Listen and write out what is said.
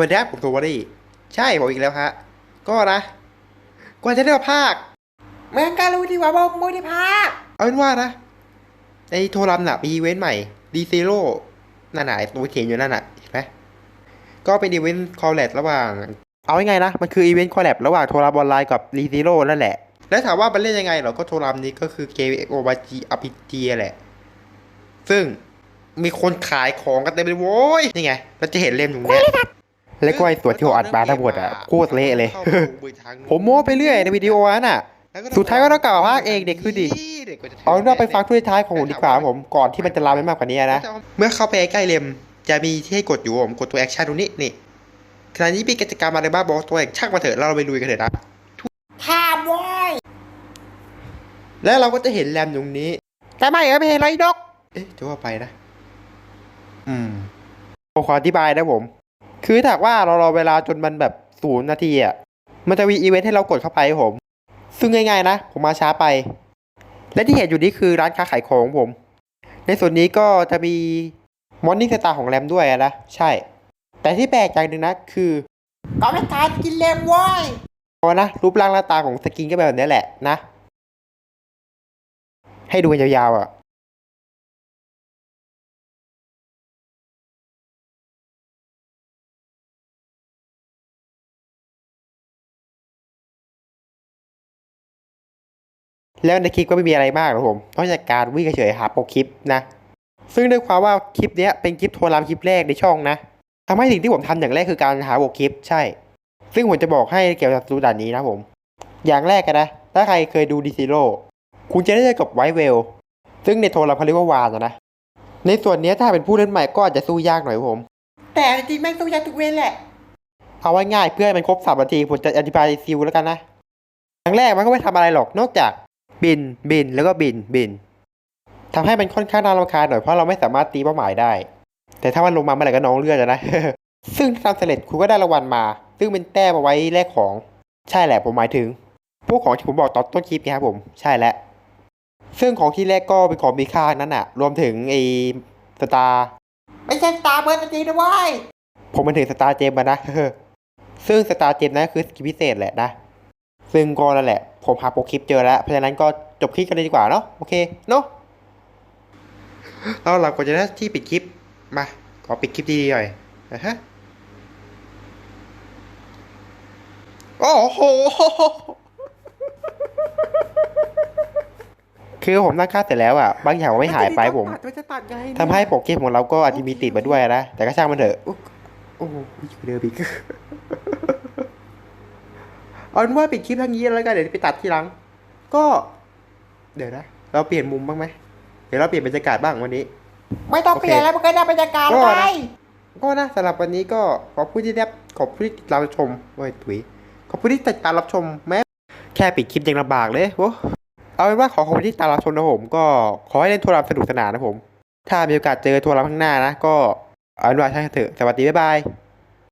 วัสดีครับผมโทวารี่ใช่ผมอีกแล้วฮะก็นะกว่าจะได้มาภาคเมืองการูดีกว่าบอกมูดีภาคเอาเป็นว่านะไอ้โทรรัมน่ะมีอีเวนต์ใหม่ดีซีโร่นั่นน่ะไอ้ตัวเขียนอยู่นั่นน่ะเห็นไหมก็เป็นอีเวนต์คอลแลบระหว่าง เอาไงนะ มันคืออีเวนต์คอลแลบระหว่างโทรรัมออนไลน์กับดีซีโร่นั่นแหละ แล้วถามว่ามันเล่นยังไงเหรอก็โทรรัมนี้ก็คือเกมโอบาจีอพิจีแหละ ซึ่งมีคนขายของกันเต็มเลยโว้ยนี่ไงเราจะเห็นเล่มตรงเนี้ย แล้วก็ไอ้ส่วนที่ผมอัดมาทั้งหมดอะโคตรเละเลย ผมโม้ไปเรื่อยในวิดีโอนั้นอะ สุดท้ายก็ต้องกล่าวภาคเองเด็กคือดิเอาเป็นว่าไปฟังทุกท้ายของผมดีกว่าครับผมก่อนที่มันจะลามไปมากกว่านี้นะ เมื่อเข้าไปใกล้เลมจะมีที่ให้กดอยู่ผมกดตัวแอคชั่นตรงนี้นี่ขณะนี้มีกิจกรรมอะไรบ้างบอกตัวเองช่างมาเถอะเราไปลุยกันเถอะนะข้ามว้ยแล้วเราก็จะเห็นแรมตรงนี้ แต่ไม่เออไม่เห็นไรดอก เอ๊ะจะว่าไปนะ อืมผมขออธิบายนะผม คือถ้าว่าเรารอเวลาจนมันแบบศูนย์นาทีอะ มันจะมีอีเวนต์ให้เรากดเข้าไปผม ซึ่งง่ายๆนะ ผมมาช้าไป และที่เห็นอยู่นี่คือร้านค้าขายของผม ในส่วนนี้ก็จะมีมอร์นิ่งสตาร์ของแรมด้วยนะ ใช่ แต่ที่แปลกอย่างหนึ่งนะ คือก็ไม่ทายกินเลมว้ยพอนะรูปร่างหน้าตาของสกินก็แบบนี้แหละนะ ให้ดูกันยาวๆอะ แล้วในคลิปก็ไม่มีอะไรมากหรอกผมนอกจากการวิ่งเฉยๆหาโปรคลิปนะ ซึ่งด้วยความว่าคลิปเนี้ยเป็นคลิปโทรรามคลิปแรกในช่องนะทำให้สิ่งที่ผมทำอย่างแรกคือการหาโปรคลิปใช่ ซึ่งผมจะบอกให้เกี่ยวกับรูด่านนี้นะผม อย่างแรกกันนะ ถ้าใครเคยดูดิซิโร่คุณจะได้เจอกับไวเวล ซึ่งในโทรรามเขาเรียกว่าวานอะนะ ในส่วนเนี้ยถ้าเป็นผู้เล่นใหม่ก็อาจจะสู้ยากหน่อยครับผม แต่จริงๆแม่งสู้ยากทุกเว้นแหละ เอาไว้ง่ายเพื่อให้มันครบสามนาทีผมจะอธิบายซิลแล้วกันนะอย่างแรกมันก็ไม่ทำอะไรหรอกนอกจาก บิน บิน แล้วก็บิน บินทำให้มันค่อนข้างน่ารำคาญหน่อยเพราะเราไม่สามารถตีเป้าหมายได้ แต่ถ้ามันลงมาเมื่อไหร่ก็น้องเลือดอะนะ ซึ่งถ้าทำเสร็จคุณก็ได้รางวัลมา ซึ่งเป็นแต้มเอาไว้แลกของ ใช่แหละผมหมายถึง พวกของที่ผมบอกตอนต้นคลิปไงครับผม ใช่แล้ว ซึ่งของที่แรกก็เป็นของมีค่านั้นอะรวมถึงไอ้สตาร์ไม่ใช่สตาเบิร์ดจริงนะเว้ยผมมันถึงสตาร์เจมมานะซึ่งสตาร์เจมนั้นคือสกิลพิเศษแหละนะ ซึ่งก็นั่นแหละ ผมหาโปรคลิปเจอแล้ว เพราะฉะนั้นก็จบคลิปกันเลยดีกว่าเนาะ โอเค เนาะเราหลังกว่าจะได้ที่ปิดคลิป มา ขอปิดคลิปดีๆหน่อยนะฮะ โอ้โห คือผมตั้งค่าเสร็จแล้วอะ บางอย่างไม่หายไปผมทำให้โปรเกมของเราก็อาจจะมีติดมาด้วยนะ แต่ก็ช่างมันเถอะ โอ้โหอยู่เดิมอีก เอาเป็นว่าปิดคลิปทางนี้แล้วกันเดี๋ยวไปตัดทีหลัง ก็ เดี๋ยวนะ เราเปลี่ยนมุมบ้างไหมเดี๋ยวเราเปลี่ยนบรรยากาศบ้างวันนี้ ไม่ต้องเปลี่ยนแล้วมันก็ได้บรรยากาศก็ไปนะก็นะสำหรับวันนี้ก็ขอบผู้ที่ได้ขอบผู้ที่ติดตามรับชมเว้ยถุยขอบผู้ที่ติดตามรับชมแม้แค่ปิดคลิปยังลำบากเลยโว้เอาเป็นว่าขอขอบคุณที่ติดตามรับชมนะผม ก็ขอให้เล่นทัวร์รามสนุกสนานนะผม ถ้ามีโอกาสเจอทัวร์รามข้างหน้านะ ก็เอาเป็นว่าใช่างเถอะสวัสดีบ๊ายบาย